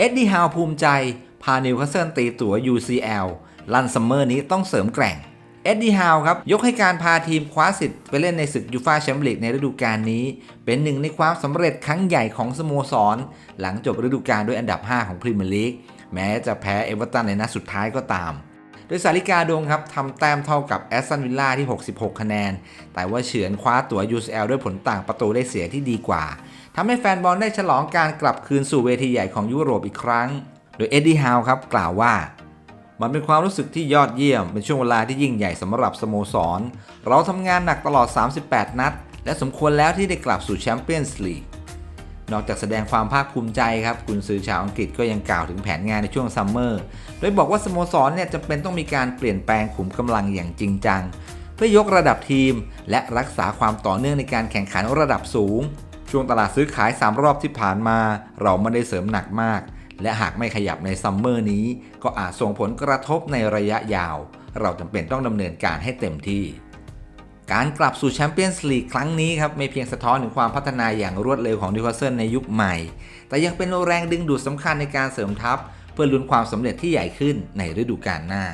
เอ็ดดี้ฮาวภูมิใจ พานิวคาสเซิลตีตั๋ว UCL ลันซัมเมอร์นี้ต้องเสริมแกร่ง เอ็ดดี้ฮาวครับ ยกให้การพาทีมคว้าสิทธิ์ไปเล่นในศึกยูฟาแชมเปี้ยนลีกในฤดูกาลนี้ เป็นหนึ่งในความสำเร็จครั้งใหญ่ของสโมสร หลังจบฤดูกาลด้วยอันดับ 5 ของพรีเมียร์ลีกแม้จะแพ้เอเวอร์ตันในนัดสุดท้ายก็ตาม โดยสาริกาดงครับทำแต้มเท่ากับแอสตันวิลล่าที่ 66 คะแนน แต่ว่าเฉือนคว้าตั๋ว UCL ด้วยผลต่างประตูได้เสียที่ดีกว่า ทำให้แฟนบอลได้ฉลองการกลับคืนสู่เวทีใหญ่ของยุโรปอีกครั้ง โดยเอ็ดดี้ฮาวครับกล่าวว่า มันเป็นความรู้สึกที่ยอดเยี่ยม เป็นช่วงเวลาที่ยิ่งใหญ่สำหรับสโมสร เราทำงานหนักตลอด 38 นัด และสมควรแล้วที่ได้กลับสู่แชมเปี้ยนส์ลีกนอกจากแสดงความภาคภูมิใจครับกุนซือชาวอังกฤษก็ยังกล่าวถึงแผนงานในช่วงซัมเมอร์ โดยบอกว่าสโมสรเนี่ยจำเป็นต้องมีการเปลี่ยนแปลงขุมกำลังอย่างจริงจัง เพื่อยกระดับทีม และรักษาความต่อเนื่องในการแข่งขันระดับสูง ช่วงตลาดซื้อขาย 3 รอบที่ผ่านมา เราไม่ได้เสริมหนักมาก และหากไม่ขยับในซัมเมอร์นี้ ก็อาจส่งผลกระทบในระยะยาว เราจำเป็นต้องดำเนินการให้เต็มที่ การกลับสู่แชมเปี้ยนส์ลีกครั้งนี้ครับไม่เพียงสะท้อนถึงความพัฒนาอย่างรวดเร็วของนิวคาสเซิลในยุคใหม่ แต่ยังเป็นแรงดึงดูดสำคัญในการเสริมทัพ เพื่อลุ้นความสำเร็จที่ใหญ่ขึ้นในฤดูกาลหน้า